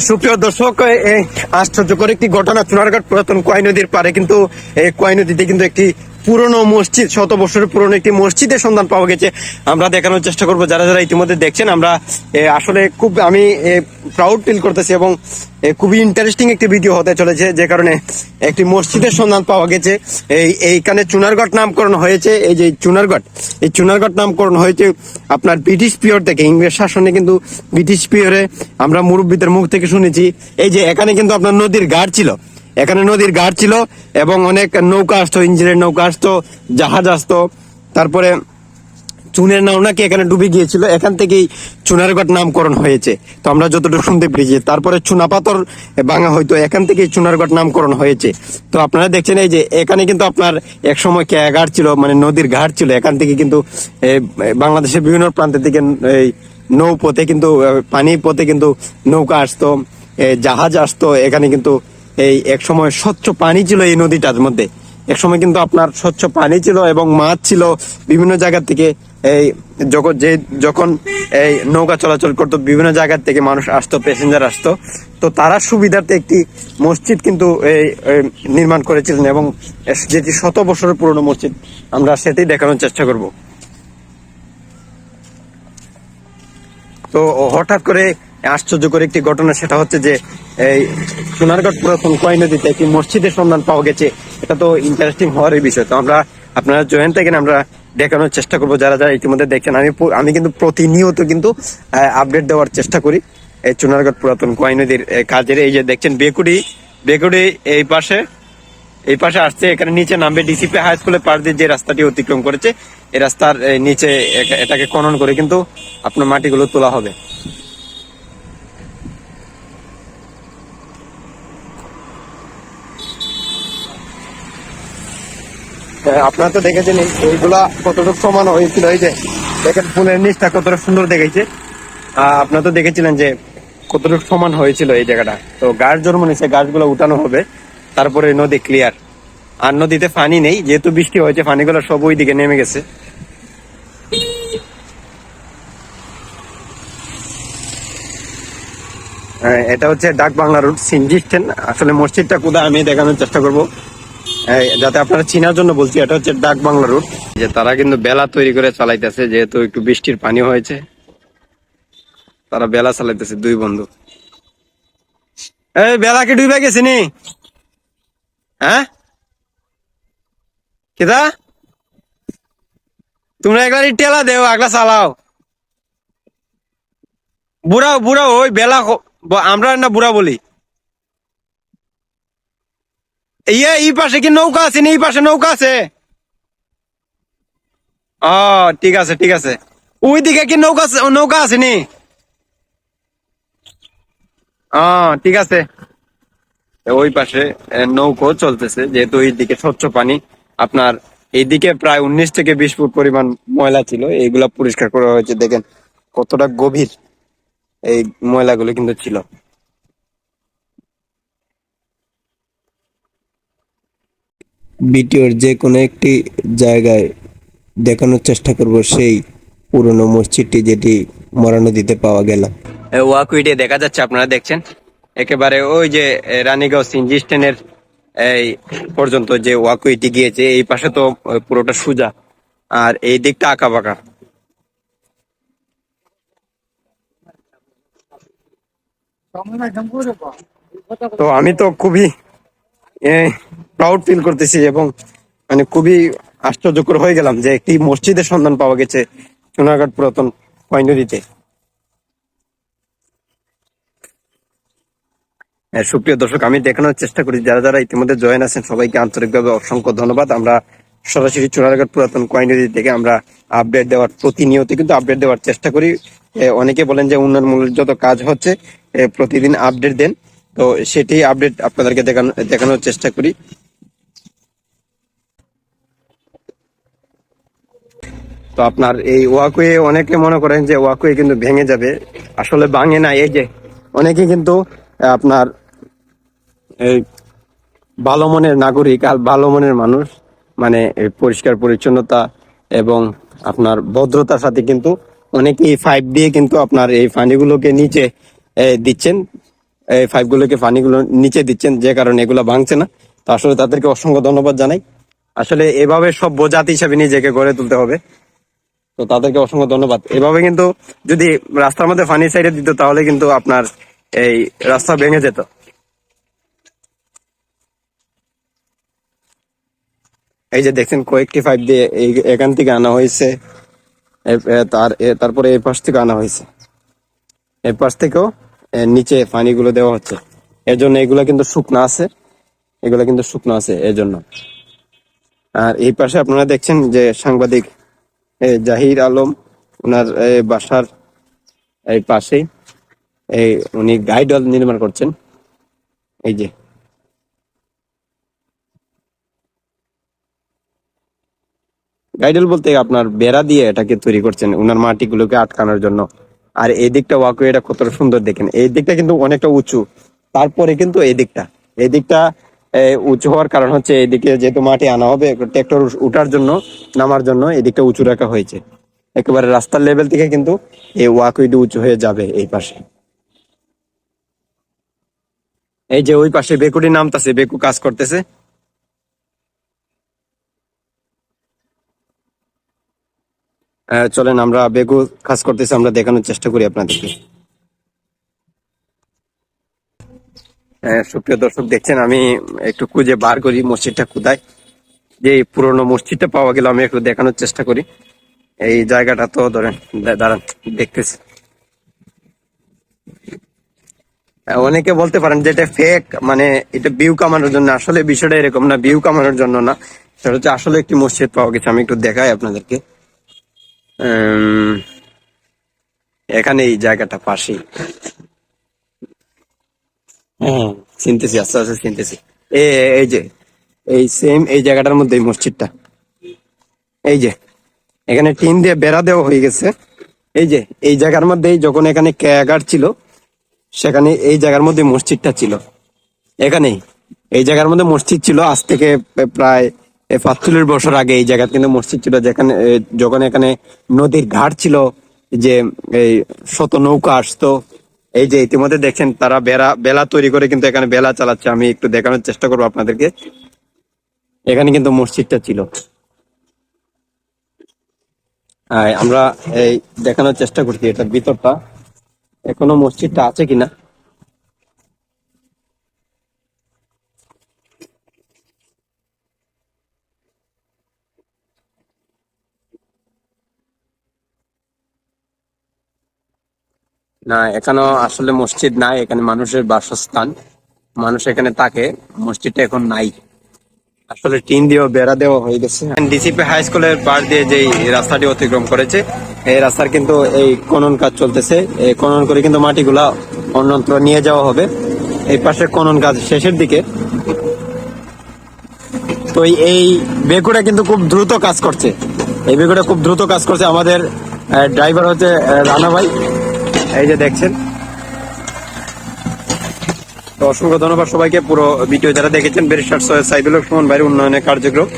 সুপ্রিয় দর্শক আশ্চর্যকর একটি ঘটনা চুনারঘাট পুরাতন কোয়াই নদীর পারে কিন্তু এই কোয়াই নদীতে কিন্তু একটি পুরনো মসজিদ, শত বছরের পুরনো একটি মসজিদের সন্ধান পাওয়া গেছে। আমরা দেখানোর চেষ্টা করব। যারা যারা ইতিমধ্যে দেখছেন, আমরা আসলে খুব, আমি প্রাউড ফিল করতেছি এবং খুবই ইন্টারেস্টিং একটি ভিডিও হতে চলেছে, যে কারণে একটি মসজিদের সন্ধান পাওয়া গেছে। এই, এইখানে চুনারগড় নামকরণ হয়েছে। এই যে চুনারগড়, এই চুনারগড় নামকরণ হয়েছে আপনার ব্রিটিশ পিওর থেকে। ইংরেজ শাসনে কিন্তু ব্রিটিশ পিওরে আমরা মুরব্বীদের মুখ থেকে শুনেছি। এই যে এখানে কিন্তু আপনার নদীর ঘাট ছিল। এখানে নদীর ঘাট ছিল এবং অনেক নৌকা আসতো, ইঞ্জিনের নৌকা আসতো, জাহাজ আসতো। তারপরে চুনের নাও নাকি এখানে ডুবে গিয়েছিল, এখান থেকেই চুনারগড় নামকরণ হয়েছে। তো আমরা যতটুকু শুনতে পেরেছি তারপরে চুনাপাতর ভাঙা হয়তো এখান থেকেই চুনারগড় নামকরণ হয়েছে। তো আপনারা দেখছেন এই যে, এখানে কিন্তু আপনার এক সময় ঘাট ছিল মানে নদীর ঘাট ছিল, এখান থেকে কিন্তু বাংলাদেশের বিভিন্ন প্রান্তের থেকে এই নৌ পথে কিন্তু পানি পথে কিন্তু নৌকা আসতো জাহাজ আসতো, এখানে কিন্তু এই এক সময় স্বচ্ছ পানি ছিল এই নদীটার মধ্যে। এক সময় কিন্তু আপনার স্বচ্ছ পানি ছিল এবং মাছ ছিল বিভিন্ন জায়গা থেকে। এই যখন যে যখন এই নৌকা চলাচল করতো, বিভিন্ন জায়গা থেকে মানুষ আসতো প্যাসেঞ্জার আসতো। তো তারা সুবিধার্থে একটি মসজিদ কিন্তু এই নির্মাণ করেছিলেন এবং যেটি শত বছরের পুরনো মসজিদ। আমরা সেটি দেখানোর চেষ্টা করব। তো হঠাৎ করে আশ্চর্যকর একটি ঘটনা, সেটা হচ্ছে যে, এই সোনারগড় পুরাতন কয় নদীতে একটি মসজিদের সন্ধান পাওয়া গেছে। এটা তো ইন্টারেস্টিং হওয়ারই বিষয়। তো আমরা, আপনারা জয়েন থাকেন আমরা দেখানোর চেষ্টা করব, যারা যারা ইতিমধ্যে দেখছেন আমি আমি কিন্তু প্রতিনিয়ত কিন্তু আপডেট দেওয়ার চেষ্টা করি। এই চুনারগড় পুরাতন কয় নদীর কাজের এই যে দেখছেন, বেকুড়ি বেকুড়ি এই পাশে এই পাশে আসছে, এখানে নিচে নামবে ডিসিপি হাই স্কুলের পাশ দিয়ে যে রাস্তাটি অতিক্রম করেছে, এই রাস্তার নিচে এটাকে খনন করে কিন্তু আপনার মাটিগুলো তোলা হবে। আপনারা তো দেখেছেন এইগুলা কতটুকু সমান হয়েছিল, এই যে, দেখেন, ফুলের নিচটা কতটা সুন্দর দেখেছে আপনারা তো দেখেছিলেন যে, কতটুকু সমান হয়েছিল এই জায়গাটা। তো গাছ জন্ম নিচে গাছগুলো উঠানো হবে, তারপরে নদী ক্লিয়ার আর নদীতে পানি নেই, যেহেতু বৃষ্টি হয়েছে, পানিগুলো সব ওই দিকে নেমে গেছে। এটা হচ্ছে ডাক বাংলা রুট সিনজি স্ট্যান্ড আসলে মসজিদটা কোথায় আমি দেখানোর চেষ্টা করব। যাতে আপনারা চিনার জন্য বলছি, এটা হচ্ছে ডাক বাংলা রুট যে তারা কিন্তু বেলা তৈরি করে চালাইতেছে, যেহেতু একটু বৃষ্টির পানি হয়েছে। তারা বেলা চালাইতেছে, দুই বন্ধু। এই, বেলা কি ডুবে গেছে নি? হ্যাঁ? কেদা তোমরা একবার টেলা দেও, আগলা চালাও। বুড়া বুড়া ওই বেলা আমরা না বুড়া বলি। ইয়ে এই পাশে কি নৌকা আছে নি? এই পাশে নৌকা আছে। ও ঠিক আছে ঠিক আছে। ওই দিকে কি নৌকা নৌকা আছে নি? ও ঠিক আছে। ওই পাশে নৌকো চলতেছে, যেহেতু এই দিকে স্বচ্ছ পানি। আপনার এইদিকে প্রায় উনিশ থেকে বিশ ফুট পরিমাণ ময়লা ছিল। এইগুলা পরিষ্কার করা হয়েছে, দেখেন কতটা গভীর এই ময়লাগুলো কিন্তু ছিল। ভিডিওর যে কোনো একটি জায়গায় দেখানোর চেষ্টা করব সেই পুরনো মসজিদটি যেটি মরা নদীতে পাওয়া গেল। ওয়াকুইটে দেখা যাচ্ছে আপনারা দেখছেন? একেবারে ওই যে রানীগাঁও সিনজি স্ট্যান্ডের এই পর্যন্ত যে ওয়াকুইটি গিয়েছে এই পাশে তো পুরোটা সোজা। আর এই দিকটা আঁকা বাঁকা তো আমি তো খুবই প্রাউড ফিল করতেছি এবং মানে খুবই আশ্চর্যকর হয়ে গেলাম যে একটি মসজিদের সন্ধান পাওয়া গেছে সোনারঘাট পুরাতন কয় নদীতে হ্যাঁ, সুপ্রিয় দর্শক আমি দেখানোর চেষ্টা করি। যারা যারা ইতিমধ্যে জয়েন আছেন সবাইকে আন্তরিকভাবে অসংখ্য ধন্যবাদ। আমরা সরাসরি চুনারঘাট পুরাতন কয়েনদি থেকে আমরা আপডেট দেওয়ার প্রতিনিয়ত কিন্তু আপডেট দেওয়ার চেষ্টা করি। অনেকে বলেন যে উন্নয়নমূলক যত কাজ হচ্ছে প্রতিদিন আপডেট দেন। তো সেটি আপডেট আপনাদেরকে দেখানো দেখানোর চেষ্টা করি। তো আপনার এই ওয়াকুয়ে অনেকে মনে করেন যে ওয়াকুয়ে কিন্তু ভেঙে যাবে। আসলে ভাঙে না, এই যে অনেকে কিন্তু আপনার, এই ভালো মনের নাগরিক আর ভালো মনের মানুষ মানে পরিষ্কার পরিচ্ছন্নতা এবং আপনার ভদ্রতার সাথে কিন্তু অনেকেই ফাইভ দিয়ে কিন্তু আপনার এই ফানিগুলোকে নিচে দিচ্ছেন। এই পাইপগুলোকে পানিগুলো নিচে দিচ্ছেন, যে কারণে এগুলো ভাঙছে না। তো আসলে তাদেরকে অসংখ্য ধন্যবাদ জানাই। আসলে এভাবে সব বোঝাতে হিসাবে নিজেকে গড়ে তুলতে হবে। তো তাদেরকে অসংখ্য ধন্যবাদ। এভাবে কিন্তু যদি রাস্তার মধ্যে পানি সাইডে দিত, তাহলে কিন্তু আপনার এই রাস্তা ভেঙে যেত। এই যে দেখছেন, কয়েকটি পাইপ দিয়ে এখান থেকে আনা হয়েছে। তারপরে এই পাশ থেকে আনা হয়েছে। এই পাশ থেকেও নিচে পানিগুলো দেওয়া হচ্ছে। এর জন্য এগুলা কিন্তু শুকনো আছে। এগুলা কিন্তু শুকনো আছে এর জন্য। আর এই পাশে আপনারা দেখছেন যে সাংবাদিক জাহির আলম ওনার বাসার এই পাশেই এই উনি গাইডল নির্মাণ করছেন। এই যে। গাইডল বলতে আপনার বেড়া দিয়ে এটাকে তৈরি করছেন, উনার মাটিগুলোকে আটকানোর জন্য। আর এই দিকটা ওয়াকওয়েটা কতটা সুন্দর দেখেন। এই দিকটা কিন্তু অনেকটা উঁচু। তারপরে কিন্তু এই দিকটা। এই দিকটা উঁচু হওয়ার কারণ হচ্ছে এদিকে যেহেতু মাটি আনা হবে ট্রাক্টর উঠার জন্য, নামার জন্য এই দিকটা উঁচু রাখা হয়েছে। একেবারে রাস্তার লেভেল থেকে কিন্তু এই ওয়াকওয়েটি উঁচু হয়ে যাবে এই পাশে। এই যে ওই পাশে বেকুটি নামতাছে, বেকু কাজ করতেছে। চলেন, আমরা বেগু কাজ করতেছি, আমরা দেখানোর চেষ্টা করি আপনাদেরকে। সুপ্রিয় দর্শক, দেখছেন, আমি একটু খুঁজে বার করি মসজিদটা কোথায়। যে পুরোনো মসজিদটা পাওয়া গেল, আমি একটু দেখানোর চেষ্টা করি। এই জায়গাটা তো ধরেন দাঁড়ান, দেখতেছি। অনেকে বলতে পারেন যে এটা ফেক মানে এটা ভিউ কামানোর জন্য। আসলে বিষয়টা এরকম না ভিউ কামানোর জন্য না। সেটা হচ্ছে আসলে একটি মসজিদ পাওয়া গেছে, আমি একটু দেখাই আপনাদেরকে। এখানে এই জায়গাটা পাশেই হ্যাঁ চিনতেছি, আস্তে আস্তে চিনতেছি। এই যে, এই সেম এই জায়গাটার মধ্যে মসজিদটা। এই যে, এখানে টিন দিয়ে বেড়া দেওয়া হয়ে গেছে। এই যে, এই জায়গার মধ্যেই যখন এখানে ক্যাগার ছিল, সেখানে এই জায়গার মধ্যে মসজিদটা ছিল। এখানেই, এই জায়গার মধ্যে মসজিদ ছিল আজ থেকে প্রায় পাঁচচল্লিশ বছর আগে এই জায়গা কিন্তু মসজিদ ছিল, যেখানে যখন এখানে নদীর ঘাট ছিল, যে এই শত নৌকা আসতো, এই যে ইতিমধ্যে দেখছেন তারা বেড়া, বেলা তৈরি করে কিন্তু এখানে বেলা চালাচ্ছে, আমি একটু দেখানোর চেষ্টা করব আপনাদেরকে। এখানে কিন্তু মসজিদটা ছিল। আমরা, এই, দেখানোর চেষ্টা করছি এটার ভিতরটা। এখনও মসজিদটা আছে কিনা? না এখানে আসলে মসজিদ নাই, এখানে মানুষের বাসস্থান। মানুষ এখানে থাকে, মসজিদটা এখন নাই। আসলে টিন দিয়েও বেড়া দেওয়া হয়ে গেছে। ডিসিপি হাই স্কুলের পার দিয়ে যে রাস্তাটি অতিক্রম করেছে, এই রাস্তার কিন্তু এই খনন কাজ চলতেছে। এই খনন করে কিন্তু মাটিগুলা অন্যত্র নিয়ে যাওয়া হবে। এই পাশে খনন কাজ শেষের দিকে। তো এই বেগুটা কিন্তু খুব দ্রুত কাজ করছে। এই বেগুটা খুব দ্রুত কাজ করছে আমাদের ড্রাইভার হচ্ছে রানা ভাই। এই যে দেখছেন? তো অসংখ্য ধন্যবাদ সবাইকে। পুরো ভিডিও যারা দেখেছেন বেরিস্টার সৈয়দ সাইবুল রহমান ভাইয়ের উন্নয়নের কার্যক্রম।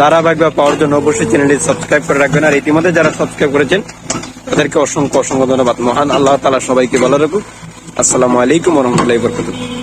ধারাবাহিকভাবে পাওয়ার জন্য অবশ্যই চ্যানেলটি সাবস্ক্রাইব করে রাখবেন। আর ইতিমধ্যে যারা সাবস্ক্রাইব করেছেন, তাদেরকে অসংখ্য অসংখ্য ধন্যবাদ। মহান আল্লাহ তালা সবাইকে ভালো রাখুক। আসসালামু আলাইকুম রহমতুল্লাহ বরকতুল্লাহ